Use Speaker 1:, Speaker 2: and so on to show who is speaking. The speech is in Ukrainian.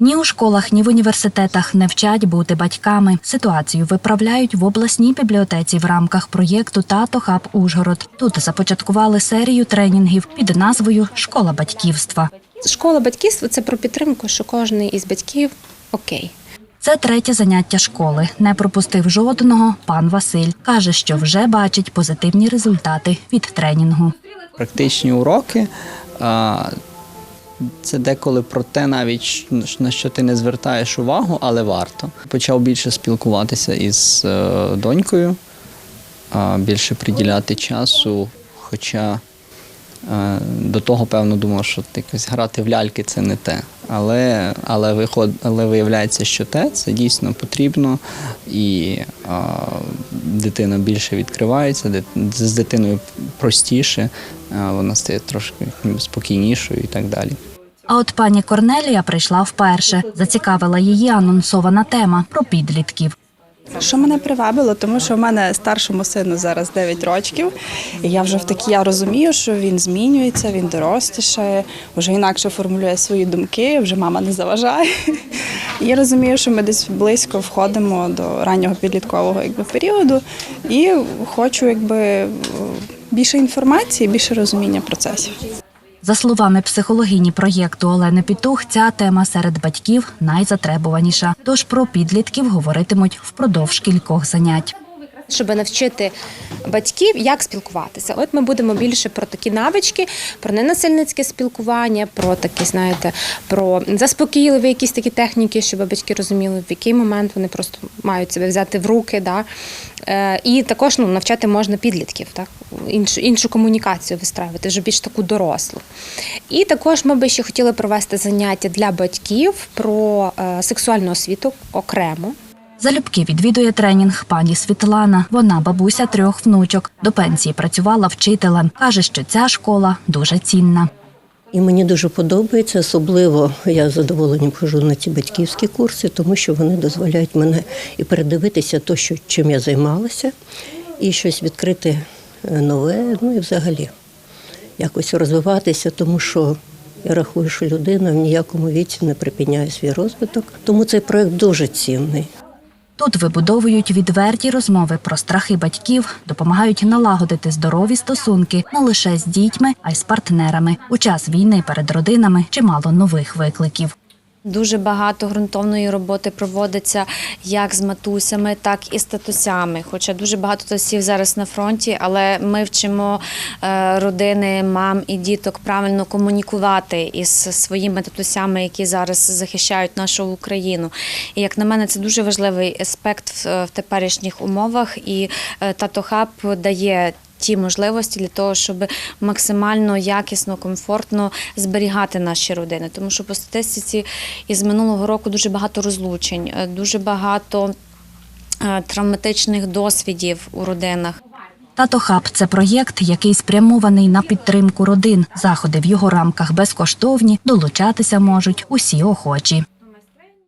Speaker 1: Ні у школах, ні в університетах не вчать бути батьками. Ситуацію виправляють в обласній бібліотеці в рамках проєкту Тато Хаб Ужгород. Тут започаткували серію тренінгів під назвою Школа батьківства.
Speaker 2: Школа батьківства це про підтримку, що кожен із батьків окей.
Speaker 1: Це третє заняття школи. Не пропустив жодного. Пан Василь каже, що вже бачить позитивні результати від тренінгу.
Speaker 3: практичні уроки. Це деколи про те, навіть на що ти не звертаєш увагу, але варто. Почав більше спілкуватися із е, донькою, більше приділяти часу. Хоча е, до того, певно, думав, що якось грати в ляльки це не те. Але, але, виход, але виявляється, що те це дійсно потрібно, і а, дитина більше відкривається, дит- з дитиною простіше, а, вона стає трошки спокійнішою і так далі.
Speaker 1: А от пані Корнелія прийшла вперше. Зацікавила її анонсована тема про підлітків.
Speaker 4: Що мене привабило, тому що в мене старшому сину зараз 9 років, і я вже в такі я розумію, що він змінюється, він доростішає, вже інакше формулює свої думки, вже мама не заважає. І я розумію, що ми десь близько входимо до раннього підліткового якби, періоду і хочу якби, більше інформації, більше розуміння процесів.
Speaker 1: За словами психологині проєкту Олени Пітух, ця тема серед батьків найзатребуваніша. Тож про підлітків говоритимуть впродовж кількох занять.
Speaker 2: Щоб навчити батьків, як спілкуватися. От ми будемо більше про такі навички, про ненасильницьке спілкування, про такі, знаєте, про заспокійливі якісь такі техніки, щоб батьки розуміли, в який момент вони просто мають себе взяти в руки. Да? Е, І також ну, навчати можна підлітків, так? іншу, іншу комунікацію вистраювати, вже більш таку дорослу. І також ми би ще хотіли провести заняття для батьків про е, сексуальну освіту окремо.
Speaker 1: Залюбки відвідує тренінг пані Світлана. Вона бабуся трьох внучок. До пенсії працювала вчителем. Каже, що ця школа дуже цінна.
Speaker 5: І мені дуже подобається, особливо я з задоволенням хожу на ці батьківські курси, тому що вони дозволяють мене і передивитися то, що чим я займалася, і щось відкрити е, нове, ну і взагалі якось розвиватися, тому що я рахую, що людина в ніякому віці не припиняє свій розвиток. Тому цей проект дуже цінний.
Speaker 1: Тут вибудовують відверті розмови про страхи батьків, допомагають налагодити здорові стосунки не лише з дітьми, а й з партнерами. У час війни перед родинами чимало нових викликів.
Speaker 6: Дуже багато ґрунтовної роботи проводиться як з матусями, так і з татусями. Хоча дуже багато татусів зараз на фронті, але ми вчимо е, родини, мам і діток правильно комунікувати із своїми татусями, які зараз захищають нашу Україну. І як на мене, це дуже важливий аспект в, теперішніх умовах. І е, тато хаб дає. Ті можливості для того, щоб максимально якісно, комфортно зберігати наші родини, тому що по статистиці із минулого року дуже багато розлучень, е, дуже багато е, травматичних досвідів у родинах.
Speaker 1: Тато Хаб це проєкт, який спрямований на підтримку родин. Заходи в його рамках безкоштовні, долучатися можуть усі охочі.